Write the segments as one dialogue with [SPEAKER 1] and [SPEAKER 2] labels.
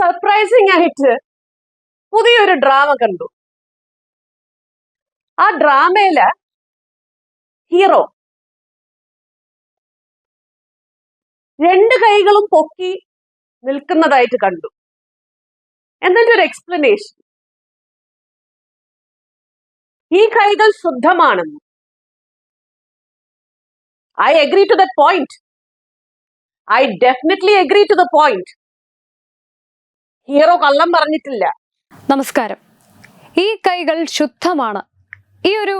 [SPEAKER 1] Surprising ആയിട്ട് പുതിയൊരു drama കണ്ടു. ആ ഡ്രാമയിൽ ഹീറോ രണ്ട് കൈകളും പൊക്കി നിൽക്കുന്നതായിട്ട് കണ്ടു. എന്നിട്ട് ഒരു എക്സ്പ്ലനേഷൻ ഈ കൈകൾ ശുദ്ധമാണെന്ന്. I agree to the point I definitely agree to the point hero കള്ളം പറഞ്ഞിട്ടില്ല.
[SPEAKER 2] നമസ്കാരം. ഈ കൈകൾ ശുദ്ധമാണ്. ഈ ഒരു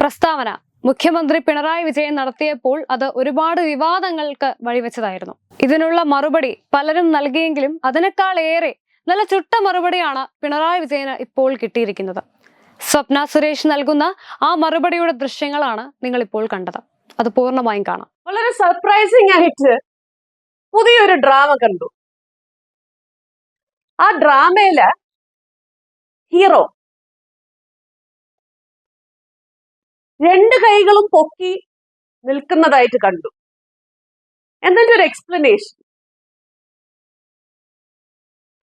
[SPEAKER 2] പ്രസ്താവന മുഖ്യമന്ത്രി പിണറായി വിജയൻ നടത്തിയപ്പോൾ അത് ഒരുപാട് വിവാദങ്ങൾക്ക് വഴിവെച്ചതായിരുന്നു. ഇതിനുള്ള മറുപടി പലരും നൽകിയെങ്കിലും അതിനേക്കാൾ ഏറെ നല്ല ചുട്ട മറുപടിയാണ് പിണറായി വിജയന് ഇപ്പോൾ കിട്ടിയിരിക്കുന്നത്. സ്വപ്ന സുരേഷ് നൽകുന്ന ആ മറുപടിയുടെ ദൃശ്യങ്ങളാണ് നിങ്ങൾ ഇപ്പോൾ കണ്ടത്. അത് പൂർണമായും കാണാം.
[SPEAKER 1] വളരെ സർപ്രൈസിംഗ് ആയിട്ട് പുതിയൊരു ഡ്രാമ കണ്ടു. ആ ഡ്രാമയിൽ ഹീറോ രണ്ട് കൈകളും പൊക്കി നിൽക്കുന്നതായിട്ട് കണ്ടു. എന്നിട്ട് ഒരു എക്സ്പ്ലനേഷൻ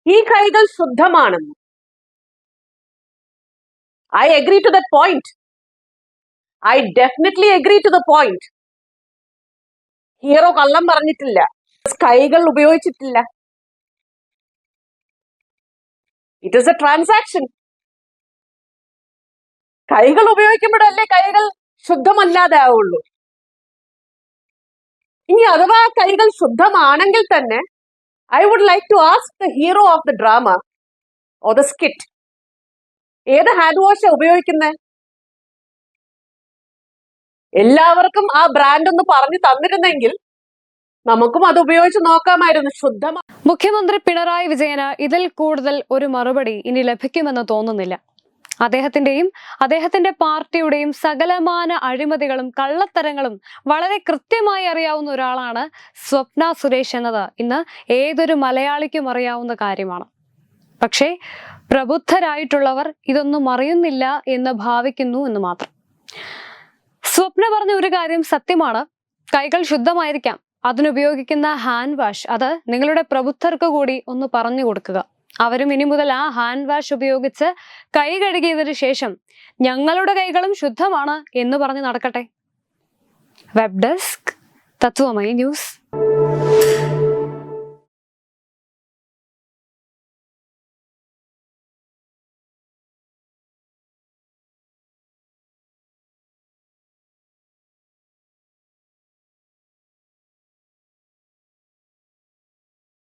[SPEAKER 1] ഈ കൈകൾ ശുദ്ധമാണെന്ന്. I agree to that point I definitely agree to the point hero കള്ളം പറഞ്ഞിട്ടില്ല. കൈകൾ ഉപയോഗിച്ചിട്ടില്ല. ഇറ്റ് ഇസ് എ ട്രാൻസാക്ഷൻ കൈകൾ ഉപയോഗിക്കുമ്പോഴല്ലേ കൈകൾ ശുദ്ധമല്ലാതെ ആവുള്ളൂ ഇനി അഥവാ കൈകൾ ശുദ്ധമാണെങ്കിൽ തന്നെ I would like to ask the hero of the drama or the skit ഏത് ഹാൻഡ് വാഷ് ഉപയോഗിക്കുന്നത് എല്ലാവർക്കും ആ ബ്രാൻഡ് ഒന്ന് പറഞ്ഞു തന്നിരുന്നെങ്കിൽ നമുക്കും അത് ഉപയോഗിച്ച് നോക്കാമായിരുന്നു. ശുദ്ധമാ
[SPEAKER 2] മുഖ്യമന്ത്രി പിണറായി വിജയന് ഇതിൽ കൂടുതൽ ഒരു മറുപടി ഇനി ലഭിക്കുമെന്ന് തോന്നുന്നില്ല. അദ്ദേഹത്തിന്റെയും അദ്ദേഹത്തിന്റെ പാർട്ടിയുടെയും സകലമാന അഴിമതികളും കള്ളത്തരങ്ങളും വളരെ കൃത്യമായി അറിയാവുന്ന ഒരാളാണ് സ്വപ്ന സുരേഷ് എന്നത്. ഇന്ന് ഏതൊരു മലയാളിക്കും അറിയാവുന്ന കാര്യമാണ്. പക്ഷേ പ്രബുദ്ധരായിട്ടുള്ളവർ ഇതൊന്നും അറിയുന്നില്ല എന്ന് ഭാവിക്കുന്നു എന്ന് മാത്രം. സ്വപ്ന പറഞ്ഞ ഒരു കാര്യം സത്യമാണ്. കൈകൾ ശുദ്ധമായിരിക്കാം. അതിനുപയോഗിക്കുന്ന ഹാൻഡ് വാഷ് അത് നിങ്ങളുടെ പ്രബുദ്ധർക്ക് കൂടി ഒന്ന് പറഞ്ഞു കൊടുക്കുക. അവരും ഇനി മുതൽ ആ ഹാൻഡ് വാഷ് ഉപയോഗിച്ച് കൈ കഴുകിയതിനു ശേഷം ഞങ്ങളുടെ കൈകളും ശുദ്ധമാണ് എന്ന് പറഞ്ഞ് നടക്കട്ടെ. Web desk Tatwamayi news